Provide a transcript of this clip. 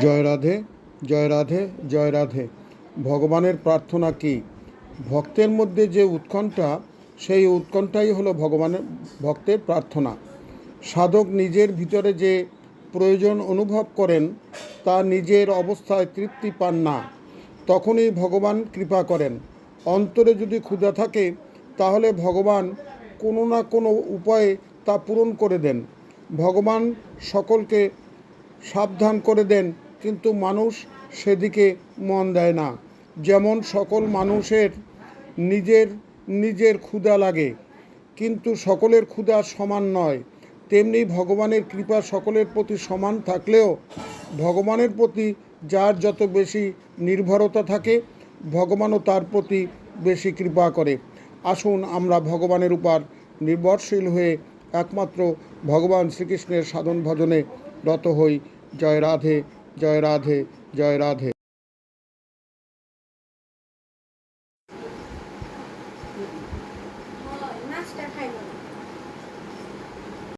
জয় রাধে জয় রাধে জয় রাধে। ভগবানের প্রার্থনা কি? ভক্তের মধ্যে যে উৎকণ্ঠা, সেই উৎকণ্ঠাই হলো ভগবানের, ভক্তের প্রার্থনা। সাধক নিজের ভিতরে যে প্রয়োজন অনুভব করেন, তা নিজের অবস্থায় তৃপ্তি পান না। তখনই ভগবান কৃপা করেন। অন্তরে যদি ক্ষুধা থাকে, তাহলে ভগবান কোনো না কোনো উপায়ে তা পূরণ করে দেন। ভগবান সকলকে সাবধান করে দেন, কিন্তু মানুষ সেদিকে মন দেয় না। যেমন সকল মানুষের নিজের নিজের ক্ষুধা লাগে, কিন্তু সকলের ক্ষুধা সমান নয়। তেমনি ভগবানের কৃপা সকলের প্রতি সমান থাকলেও, ভগবানের প্রতি যার যত বেশি নির্ভরতা থাকে, ভগবানও তার প্রতি বেশি কৃপা করে। আসুন আমরা ভগবানের উপর নির্ভরশীল হয়ে একমাত্র ভগবান শ্রীকৃষ্ণের সাধন ভজনে রত হই। জয় রাধে জয় রাধে জয় রাধে। নাচটা খাইব।